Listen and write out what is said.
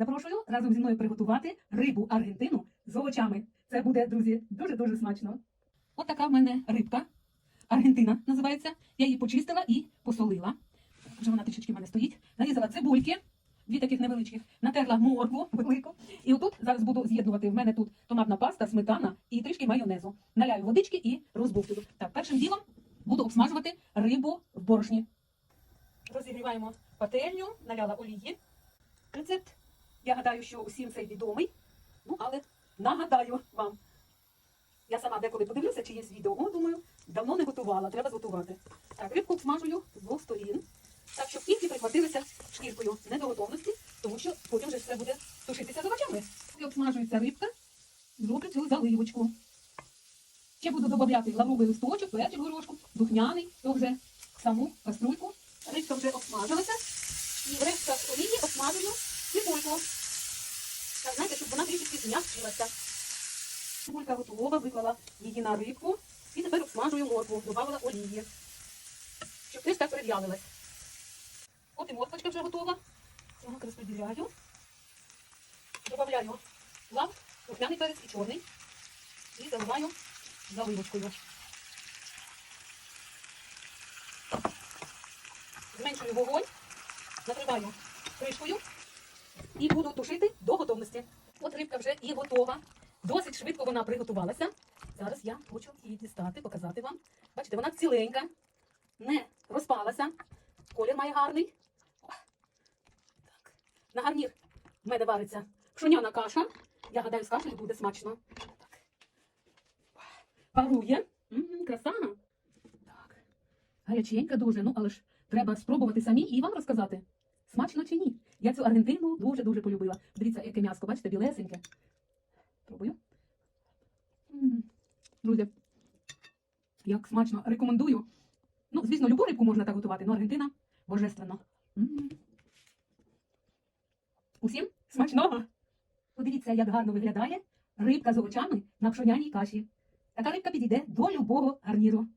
Запрошую разом зі мною приготувати рибу Аргентину з овочами. Це буде, друзі, дуже-дуже смачно. От така в мене рибка. Аргентина називається. Я її почистила і посолила. Вже вона трішечки в мене стоїть. Нарізала цибульки, дві таких невеличких, натерла моркву велику. І отут зараз буду з'єднувати. В мене тут томатна паста, сметана і трішки майонезу. Наляю водички і розбовтую. Так, першим ділом буду обсмажувати рибу в борошні. Розігріваємо пательню, наляла олії. Рецепт, я гадаю, що усім цей відомий. Ну, але нагадаю вам. Я сама деколи подивлюся, чи є відео. О, думаю, давно не готувала, треба зготувати. Так, рибку обсмажую з двох сторін. Так, щоб кінці прихватилися шкіркою не до готовності, тому що потім вже все буде тушитися з овочами. Поки обсмажується рибка, зроблю цю заливочку. Ще буду додати лавровий листочок, перчик горошку, духняний, то вже саму каструльку. Рибка вже обсмажилася. І в решта олії обсмажую цибульку. Так, знаєте, щоб вона трішки зм'якшилася. Цибулька готова, виклала її на рибку. І тепер обсмажую моркву, додавала олії. Щоб теж так прив'ялилась. От і морквочка вже готова. Так, розподіляю. Добавляю лав, духмяний перець і чорний. І заливаю заливочкою. Зменшую вогонь, накриваю кришкою і буду тушити до готовності. От рибка вже і готова. Досить швидко вона приготувалася. Зараз я хочу її дістати, показати вам. Бачите, вона ціленька, не розпалася. Колір має гарний. Так. На гарнір в мене вариться пшоняна каша. Я гадаю, з кашею буде смачно. Так. Парує. М, краса. Так. Гаряченька дуже, ну але ж треба спробувати самі і вам розказати, смачно чи ні. Я цю Аргентину дуже-дуже полюбила. Дивіться, яке м'яско, бачите, білесеньке. Пробую. Друзі, як смачно рекомендую. Ну, звісно, любу рибку можна так готувати, але Аргентина божественно. Усім смачного! Подивіться, як гарно виглядає рибка з овочами на пшоняній каші. Така рибка підійде до любого гарніру.